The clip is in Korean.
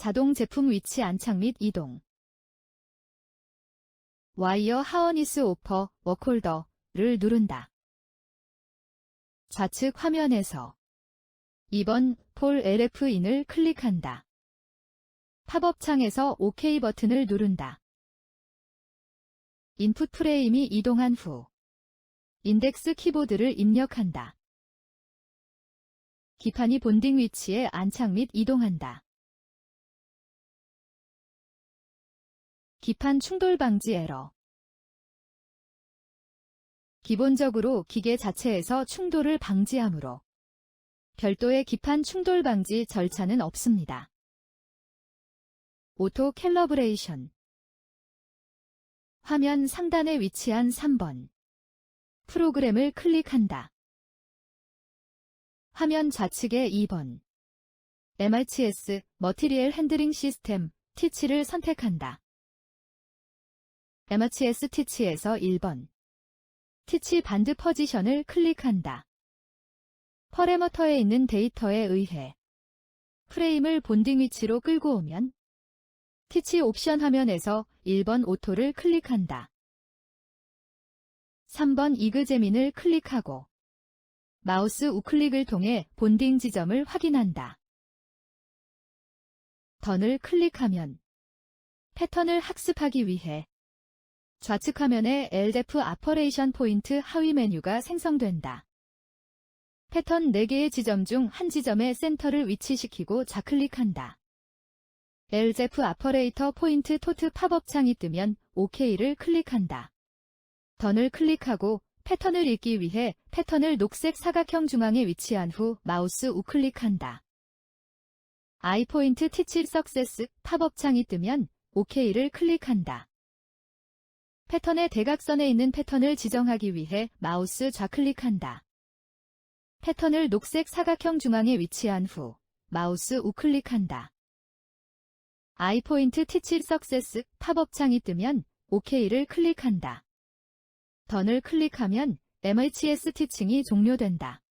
자동 제품 위치 안착 및 이동. 와이어 하어니스 오퍼 워홀더를 누른다. 좌측 화면에서 2번 폴 LF인을 클릭한다. 팝업 창에서 OK 버튼을 누른다. 인풋 프레임이 이동한 후 인덱스 키보드를 입력한다. 기판이 본딩 위치에 안착 및 이동한다. 기판 충돌 방지 에러 기본적으로 기계 자체에서 충돌을 방지하므로 별도의 기판 충돌 방지 절차는 없습니다. 오토 캘러브레이션 화면 상단에 위치한 3번 프로그램을 클릭한다. 화면 좌측에 2번 MRTS 머티리얼 핸드링 시스템 티치를 선택한다. MRTS 티치에서 1번 티치 반드 포지션을 클릭한다. 퍼레머터에 있는 데이터에 의해 프레임을 본딩 위치로 끌고 오면 티치 옵션 화면에서 1번 오토를 클릭한다. 3번 이그제민을 클릭하고 마우스 우클릭을 통해 본딩 지점을 확인한다. 던을 클릭하면 패턴을 학습하기 위해 좌측 화면에 LDEF 아퍼레이션 포인트 하위 메뉴가 생성된다. 패턴 4개의 지점 중 한 지점에 센터를 위치시키고 좌클릭한다. LZF 아퍼레이터 포인트 토트 팝업 창이 뜨면 OK를 클릭한다. 던을 클릭하고 패턴을 읽기 위해 패턴을 녹색 사각형 중앙에 위치한 후 마우스 우클릭한다. 아이포인트 티치 석세스 팝업 창이 뜨면 OK를 클릭한다. 패턴의 대각선에 있는 패턴을 지정하기 위해 마우스 좌클릭한다. 패턴을 녹색 사각형 중앙에 위치한 후 마우스 우클릭한다. 아이포인트 티치 석세스 팝업 창이 뜨면 OK를 클릭한다. 던을 클릭하면 MHS 티칭이 종료된다.